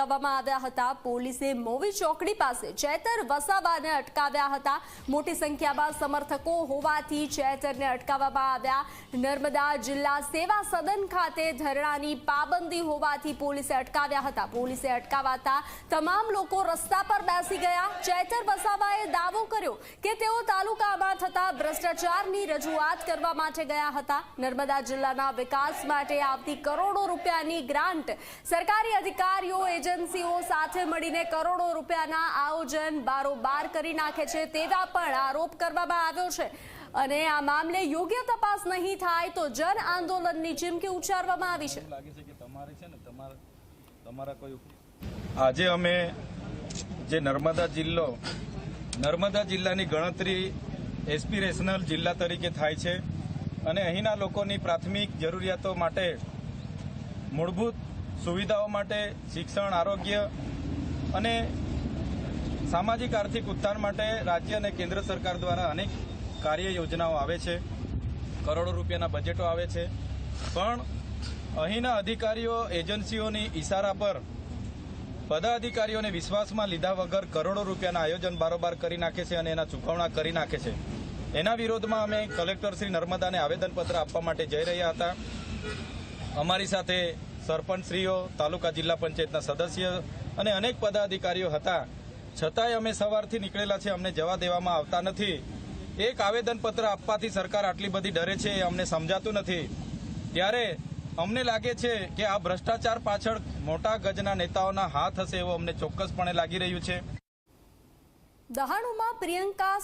અટકાવવામાં આવ્યા હતા. પોલીસે મોવી ચોકડી પાસે ચેતર વસાવાને અટકાવ્યા હતા. મોટી સંખ્યામાં સમર્થકો હોવાથી ચેતરને અટકાવવામાં આવ્યા. નર્મદા જિલ્લા સેવા સદન ખાતે ધરણાની પાબંદી હોવાથી પોલીસે અટકાવ્યા હતા. પોલીસે અટકાવાતા તમામ લોકો રસ્તા પર બેસી ગયા. ચેતર વસાવાએ દાવો કર્યો કે તેઓ તાલુકામાં થતા ભ્રષ્ટાચારની રજૂઆત કરવા માટે ગયા હતા. નર્મદા જિલ્લાના વિકાસ માટે આવતી કરોડો રૂપિયાની ગ્રાન્ટ સરકારી અધિકારીઓ એજન્સીઓ સાથે મળીને કરોડો રૂપિયાના આયોજન બારોબાર કરી નાખે છે તેવા પણ આરોપ કરવામાં આવ્યો છે. અને આ મામલે યોગ્ય તપાસ નહીં થાય તો જન આંદોલનની ચીમકી ઉચ્ચારવામાં આવી છે. લાગે છે કે તમારે છે ને, તમારા કોઈ આજે અમે જે નર્મદા જિલ્લો, નર્મદા જિલ્લાની ગણતરી એસ્પિરેશનલ જિલ્લા તરીકે થાય છે. અને અહીંના લોકોની પ્રાથમિક જરૂરિયાતો માટે મૂળભૂત સુવિધાઓ માટે શિક્ષણ, આરોગ્ય અને સામાજિક આર્થિક ઉત્થાન માટે રાજ્ય અને કેન્દ્ર સરકાર દ્વારા અનેક કાર્ય યોજનાઓ આવે છે. કરોડો રૂપિયાના બજેટો આવે છે. પણ અહીંના અધિકારીઓ, એજન્સીઓની ઈશારા પર બધા અધિકારીઓને વિશ્વાસમાં લીધા વગર કરોડો રૂપિયાના આયોજન બારોબાર કરી નાખે છે અને એના ચૂકવણા કરી નાખે છે. એના વિરોધમાં અમે કલેક્ટર શ્રી નર્મદાને આવેદનપત્ર આપવા માટે જઈ રહ્યા હતા. અમારી સાથે સરપંચશ્રીઓ, તાલુકા જિલ્લા પંચાયતના સદસ્ય અને અનેક પદાધિકારીઓ હતા. છતાંય અમે સવારથી નીકળેલા છે અમને જવા દેવામાં આવતા નથી. એક આવેદનપત્ર આપવાથી સરકાર આટલી બધી ડરે છે એ અમને સમજાતું નથી. ત્યારે અમને લાગે છે કે આ ભ્રષ્ટાચાર પાછળ મોટા ગજના નેતાઓના હાથ હશે એવું અમને ચોક્કસપણે લાગી રહ્યું છે. દહાણુમાં પ્રિયંકા